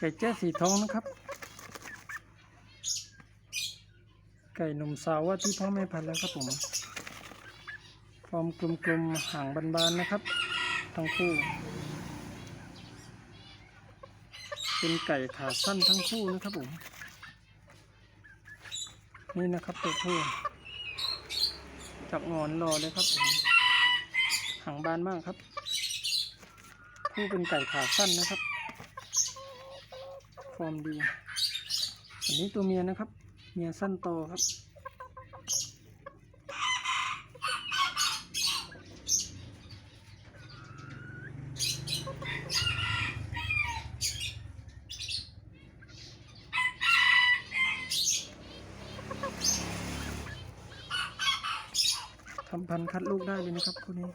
ไก่แจ้สีทองนะครับ ไก่หนุ่มสาวว่าที่พ่อแม่พันแล้วครับผมฟอร์มกลมๆหางบานๆนะครับ ทั้งคู่ เป็นไก่ขาสั้นทั้งคู่นะครับผม นี่นะครับตัวผู้จับงอนรอเลยครับผมหางบานมากครับผู้เป็นไก่ขาสั้นนะครับ ฟอร์มดี อันนี้ตัวเมียนะครับ เมียสั้นโตครับ ทำพันคัดลูกได้เลยนะครับคู่นี้